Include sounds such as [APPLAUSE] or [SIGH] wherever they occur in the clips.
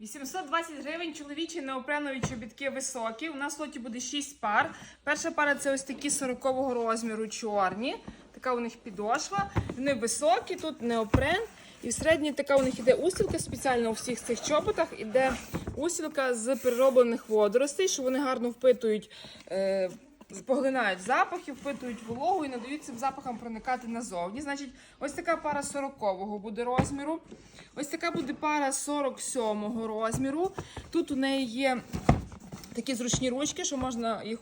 820 гривень чоловічі неопренові чобітки високі. У нас в лоті буде 6 пар. Перша пара це ось такі 40-го розміру чорні. Така у них підошва. Вони високі, тут неопрен. І в середній така у них іде устілка спеціально у всіх цих чоботах. Іде устілка з перероблених водоростей, що вони гарно впитують. Е- Поглинають запахи, впитують вологу і надають цим запахам проникати назовні. Значить, ось така пара 40-го буде розміру. Ось така буде пара 47-го розміру. Тут у неї є такі зручні ручки, що можна їх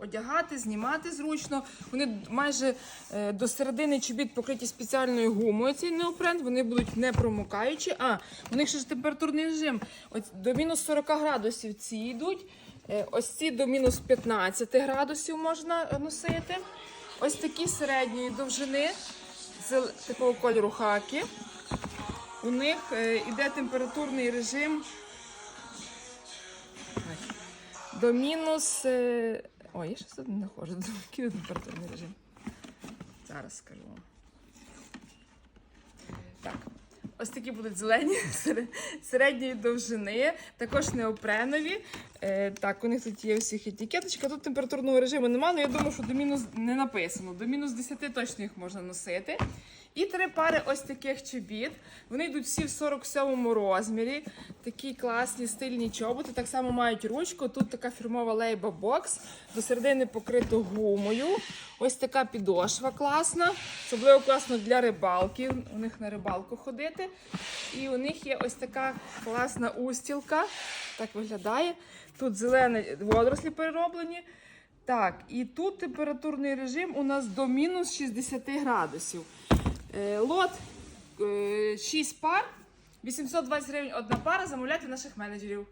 одягати, знімати зручно. Вони майже е, до середини чобіт покриті спеціальною гумою. Цей неопрен, вони будуть не промокаючі. А, у них ще ж температурний режим. От до мінус 40 градусів ці йдуть. Е, Ось ці до мінус 15 градусів можна е, носити. Ось такі середньої довжини з такого кольору хаки. У них е, іде температурний режим до мінус. е, Ой, я щось не знаходжу. Який температурний режим? Зараз скажу вам. Так. Ось такі будуть зелені [LAUGHS] середньої довжини, також неопренові. Е, так, у них тут є всіх етикеточка. Тут температурного режиму немає, але я думаю, що до мінус не написано. До мінус 10 точно їх можна носити. І три пари ось таких чобіт. Вони йдуть всі в 47-му розмірі. Такі класні стильні чоботи. Так само мають ручку. Тут така фірмова лейба бокс. До середини покрито гумою. Ось така підошва класна. Особливо класно для рибалки. У них на рибалку ходити. І у них є ось така класна устілка. Так виглядає. Тут зелені водорослі перероблені. Так, і тут температурний режим у нас до мінус 60 градусів. Е, лот е, 6 пар, 820 гривень одна пара. Замовляйте наших менеджерів.